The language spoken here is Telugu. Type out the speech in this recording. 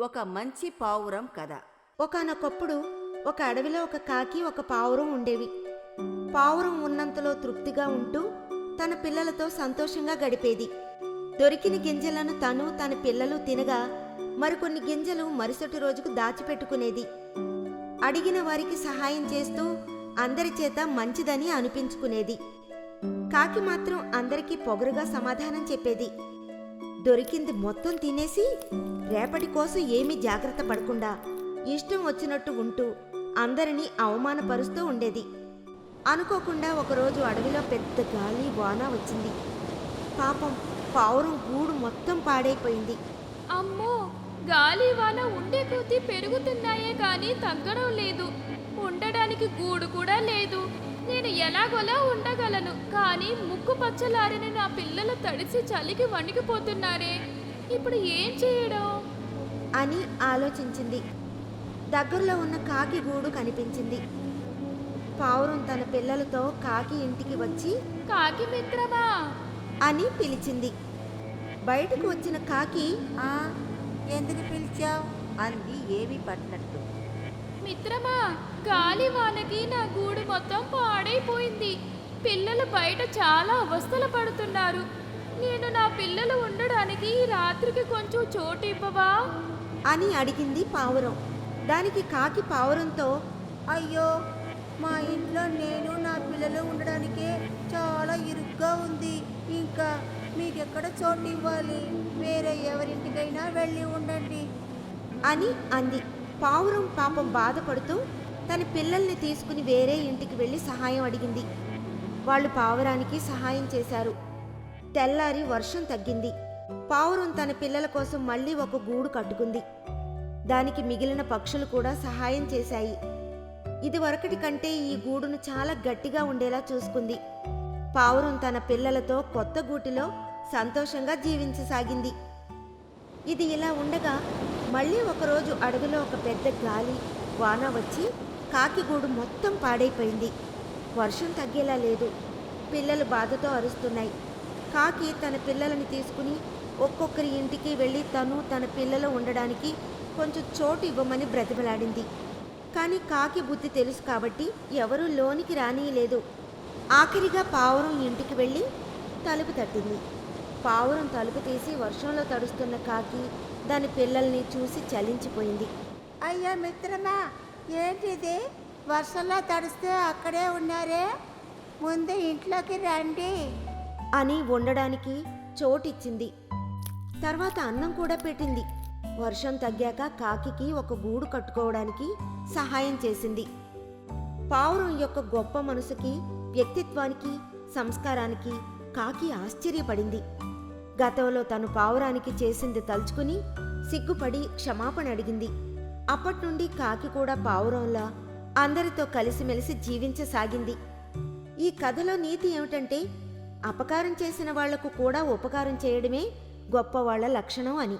ఒక మంచి పావురం కథ. ఒకానొకప్పుడు ఒక అడవిలో ఒక కాకి ఒక పావురం ఉండేవి. పావురం ఉన్నంతలో తృప్తిగా ఉంటూ తన పిల్లలతో సంతోషంగా గడిపేది. దొరికిన గింజలను తను తన పిల్లలు తినగా మరికొన్ని గింజలు మరుసటి రోజుకు దాచిపెట్టుకునేది. అడిగిన వారికి సహాయం చేస్తూ అందరి చేత మంచిదని అనిపించుకునేది. కాకి మాత్రం అందరికీ పొగరుగా సమాధానం చెప్పేది. దొరికింది మొత్తం తినేసి రేపటి కోసం ఏమీ జాగ్రత్త పడకుండా ఇష్టం వచ్చినట్టు ఉంటూ అందరినీ అవమానపరుస్తూ ఉండేది. అనుకోకుండా ఒకరోజు అడవిలో పెద్ద గాలి వాన వచ్చింది. పాపం పావురం గూడు మొత్తం పాడైపోయింది. అమ్మో! గాలి వాన ఉండే కొద్దీ పెరుగుతున్నాయే కానీ తగ్గడం లేదు. ఉండడానికి గూడు కూడా లేదు. నేను ఎలాగోలా ఉండగలను కానీ ముక్కు పచ్చలారిన నా పిల్లలు తడిసి చలికి వణికిపోతున్నారే. ఇప్పుడు ఏం చేయడం? అని ఆలోచించింది. దగ్గరలో ఉన్న కాకి గూడు కనిపించింది. పావురం తన పిల్లలతో కాకి ఇంటికి వచ్చి కాకి మిత్రమా? అని పిలిచింది. బయటకు వచ్చిన కాకి ఎందుకు పిలిచావు? అంది ఏమీ పట్టినట్టు. మిత్రమా గాలి వానకి నా గూడు మొత్తం పాడైపోయింది. పిల్లలు బయట చాలా అవస్థలు పడుతున్నారు. నేను నా పిల్లలు ఉండడానికి ఈ రాత్రికి కొంచెం చోటు ఇవ్వవా? అని అడిగింది పావురం. దానికి కాకి పావురంతో అయ్యో మా ఇంట్లో నేను నా పిల్లలు ఉండడానికే చాలా ఇరుగ్గా ఉంది. ఇంకా మీకెక్కడ చోటు ఇవ్వాలి? వేరే ఎవరింటికైనా వెళ్ళి ఉండండి. అని అంది. పావురం పాపం బాధపడుతూ తన పిల్లల్ని తీసుకుని వేరే ఇంటికి వెళ్ళి సహాయం అడిగింది. వాళ్ళు పావురానికి సహాయం చేశారు. తెల్లారి వర్షం తగ్గింది. పావురం తన పిల్లల కోసం మళ్ళీ ఒక గూడు కట్టుకుంది. దానికి మిగిలిన పక్షులు కూడా సహాయం చేశాయి. ఇదివరకటి కంటే ఈ గూడును చాలా గట్టిగా ఉండేలా చూసుకుంది. పావురం తన పిల్లలతో కొత్త గూటిలో సంతోషంగా జీవించసాగింది. ఇది ఇలా ఉండగా మళ్ళీ ఒకరోజు అడవిలో ఒక పెద్ద గాలి వాన వచ్చి కాకిగూడు మొత్తం పాడైపోయింది. వర్షం తగ్గేలా లేదు. పిల్లలు బాధతో అరుస్తున్నాయి. కాకి తన పిల్లలని తీసుకుని ఒక్కొక్కరి ఇంటికి వెళ్ళి తను తన పిల్లలు ఉండడానికి కొంచెం చోటు ఇవ్వమని బ్రతిమలాడింది. కానీ కాకి బుద్ధి తెలుసు కాబట్టి ఎవరూ లోనికి రానియలేదు. ఆఖరిగా పావురం ఇంటికి వెళ్ళి తలుపు తట్టింది. పావురం తలుపు తీసి వర్షంలో తడుస్తున్న కాకి దాని పిల్లల్ని చూసి చలించిపోయింది. అయ్యా మిత్రమా ఏంటిది? వర్షంలో తడిస్తే అక్కడే ఉన్నారే? ముందు ఇంట్లోకి రండి. అని వండడానికి చోటిచ్చింది. తర్వాత అన్నం కూడా పెట్టింది. వర్షం తగ్గాక కాకికి ఒక గూడు కట్టుకోవడానికి సహాయం చేసింది. పావురం యొక్క గొప్ప మనసుకి వ్యక్తిత్వానికి సంస్కారానికి కాకి ఆశ్చర్యపడింది. గతంలో తను పావురానికి చేసింది తలుచుకుని సిగ్గుపడి క్షమాపణ అడిగింది. అప్పటి నుండి కాకి కూడా పావురంలా అందరితో కలిసిమెలిసి జీవించసాగింది. ఈ కథలో నీతి ఏమిటంటే అపకారం చేసిన వాళ్ళకు కూడా ఉపకారం చేయడమే గొప్పవాళ్ళ లక్షణం అని.